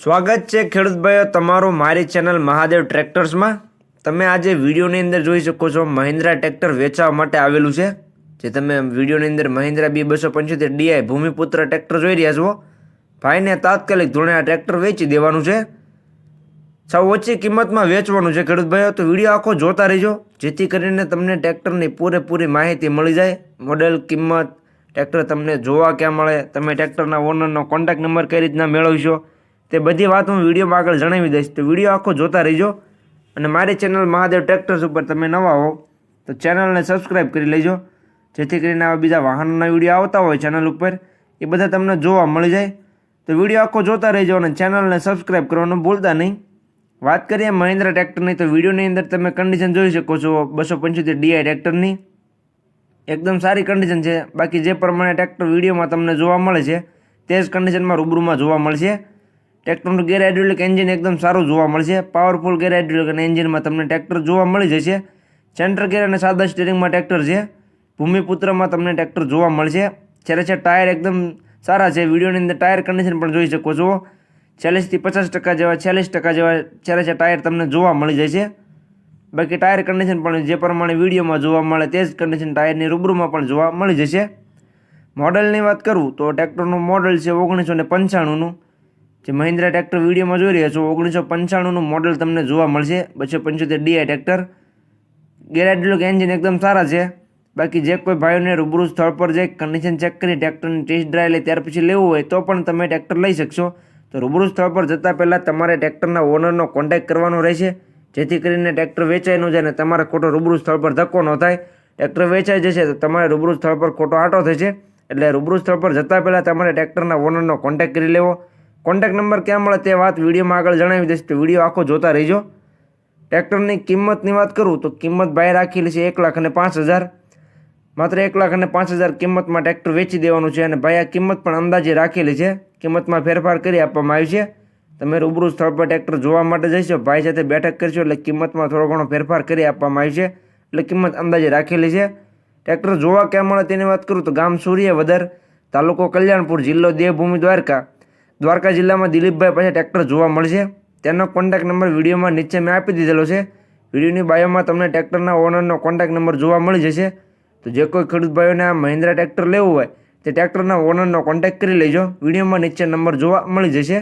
સ્વાગત છે ખેડૂત ભાઈઓ તમારું મારી ચેનલ મહાદેવ ટ્રેક્ટર્સમાં. તમે આજે વિડીયોની અંદર જોઈ શકો છો મહિન્દ્રા ટ્રેક્ટર વેચવા માટે આવેલું છે. જે તમે વિડીયોની અંદર મહિન્દ્રા બી બસો પંચોતેર ડીઆઈ ભૂમિપુત્ર ટ્રેક્ટર જોઈ રહ્યા છો. ભાઈને તાત્કાલિક ધોરણે આ ટ્રેક્ટર વેચી દેવાનું છે. સૌ ઓછી કિંમતમાં વેચવાનું છે ખેડૂત ભાઈઓ તો વીડિયો આખો જોતા રહેજો, જેથી કરીને તમને ટ્રેક્ટરની પૂરેપૂરી માહિતી મળી જાય. મોડેલ, કિંમત, ટ્રેક્ટર તમને જોવા ક્યાં મળે, તમે ટ્રેક્ટરના ઓનરનો કોન્ટેક્ટ નંબર કઈ રીતના મેળવશો તે બધી વાત હું વિડીયોમાં આગળ જણાવી દઈશ. તો વીડિયો આખો જોતા રહેજો. અને મારી ચેનલ મહાદેવ ટ્રેક્ટર્સ ઉપર તમે નવા હો, તો ચેનલને સબસ્ક્રાઈબ કરી લેજો. જેથી કરીને આવા બીજા વાહનોના વીડિયો આવતા હોય ચેનલ ઉપર, એ બધા તમને જોવા મળી જાય. તો વીડિયો આખો જોતા રહેજો અને ચેનલને સબસ્ક્રાઈબ કરવાનું ભૂલતા નહીં. વાત કરીએ મહિન્દ્રા ટ્રેક્ટરની, તો વિડીયોની અંદર તમે કન્ડિશન જોઈ શકો છો, બસો પંચોતેર ડીઆઈ ટ્રેક્ટરની. એકદમ સારી કન્ડિશન છે. બાકી જે પ્રમાણે ટ્રેક્ટર વિડીયોમાં તમને જોવા મળે છે, તે જ કન્ડિશનમાં રૂબરૂમાં જોવા મળશે. ટ્રેક્ટરનું ગેર હાઇડ્રોલિક એન્જિન એકદમ સારું જોવા મળશે. પાવરફુલ ગેર હાઇડ્રોલિક એન્જિનમાં તમને ટ્રેક્ટર જોવા મળી જશે. સેન્ટર ગેર અને સાદા સ્ટીરિંગમાં ટ્રેક્ટર છે. ભૂમિપુત્રમાં તમને ટ્રેક્ટર જોવા મળશે. જ્યારે છે ટાયર એકદમ સારા છે. વિડીયોની અંદર ટાયર કન્ડિશન પણ જોઈ શકો છો. ચાલીસથી પચાસ ટકા જેવા ચાલીસ ટકા જેવા જ્યારે છે ટાયર તમને જોવા મળી જશે. બાકી ટાયર કન્ડિશન પણ જે પ્રમાણે વિડીયોમાં જોવા મળે તે જ કન્ડિશન ટાયરની રૂબરૂમાં પણ જોવા મળી જશે. મોડલની વાત કરું તો ટ્રેક્ટરનું મોડલ છે ઓગણીસો ને પંચાણુંનું. જે મહિન્દ્રા ટ્રેક્ટર વિડીયોમાં જોઈ રહ્યા છો, ઓગણીસો પંચાણુંનું મોડલ તમને જોવા મળશે. બસો પંચોતેર ડીઆઈ ટ્રેક્ટર. ગેરાઇડ્રોલિક એન્જિન એકદમ સારા છે. બાકી જે કોઈ ભાઈઓને રૂબરૂ સ્થળ પર જઈ કન્ડિશન ચેક કરી ટ્રેક્ટરની ટેસ્ટ ડ્રાઈવ લે ત્યાર પછી લેવું હોય તો પણ તમે ટ્રેક્ટર લઈ શકશો. તો રૂબરૂ સ્થળ પર જતાં પહેલાં તમારે ટ્રેક્ટરના ઓનરનો કોન્ટેક્ટ કરવાનો રહેશે. જેથી કરીને ટ્રેક્ટર વેચાઈ ન જાય અને તમારે ખોટો રૂબરૂ સ્થળ પર ધક્કો ન થાય. ટ્રેક્ટર વેચાઈ જશે તો તમારે રૂબરૂ સ્થળ પર ખોટો આટો થશે. એટલે રૂબરૂ સ્થળ પર જતાં પહેલાં તમારે ટ્રેક્ટરના ઓનરનો કોન્ટેક્ટ કરી લેવો. કોન્ટેક્ટ નંબર ક્યાં મળે તે વાત વિડીયોમાં આગળ જણાવી દઈશ. તો વીડિયો આખો જોતા રહેજો. ટ્રેક્ટરની કિંમતની વાત કરું તો કિંમત ભાઈ રાખેલી છે એક લાખ અને પાંચ હજાર. માત્ર એક લાખ અને પાંચ હજાર કિંમતમાં ટ્રેક્ટર વેચી દેવાનું છે અને ભાઈ આ કિંમત પણ અંદાજે રાખેલી છે. કિંમતમાં ફેરફાર કરી આપવામાં આવી છે. તમે રૂબરૂ સ્થળ પર ટ્રેક્ટર જોવા માટે જઈશો, ભાઈ સાથે બેઠક કરશો એટલે કિંમતમાં થોડો ઘણો ફેરફાર કરી આપવામાં આવી છે. એટલે કિંમત અંદાજે રાખેલી છે. ટ્રેક્ટર જોવા ક્યાં મળે તેની વાત કરું તો ગામ સૂર્યવદર, તાલુકો કલ્યાણપુર, જિલ્લો દેવભૂમિ દ્વારકા. દ્વારકા જિલ્લામાં દિલીપભાઈ પાસે ટ્રેક્ટર જોવા મળશે. તેનો કોન્ટેક્ટ નંબર વિડીયોમાં નીચે મેં આપી દીધેલો છે. વિડીયોની બાયોમાં તમને ટ્રેક્ટરના ઓનરનો કોન્ટેક્ટ નંબર જોવા મળી જશે. તો જે કોઈ ખેડૂત ભાઈઓને આ મહિન્દ્રા ટ્રેક્ટર લેવું હોય, તે ટ્રેક્ટરના ઓનરનો કોન્ટેક્ટ કરી લેજો. વિડીયોમાં નીચે નંબર જોવા મળી જશે.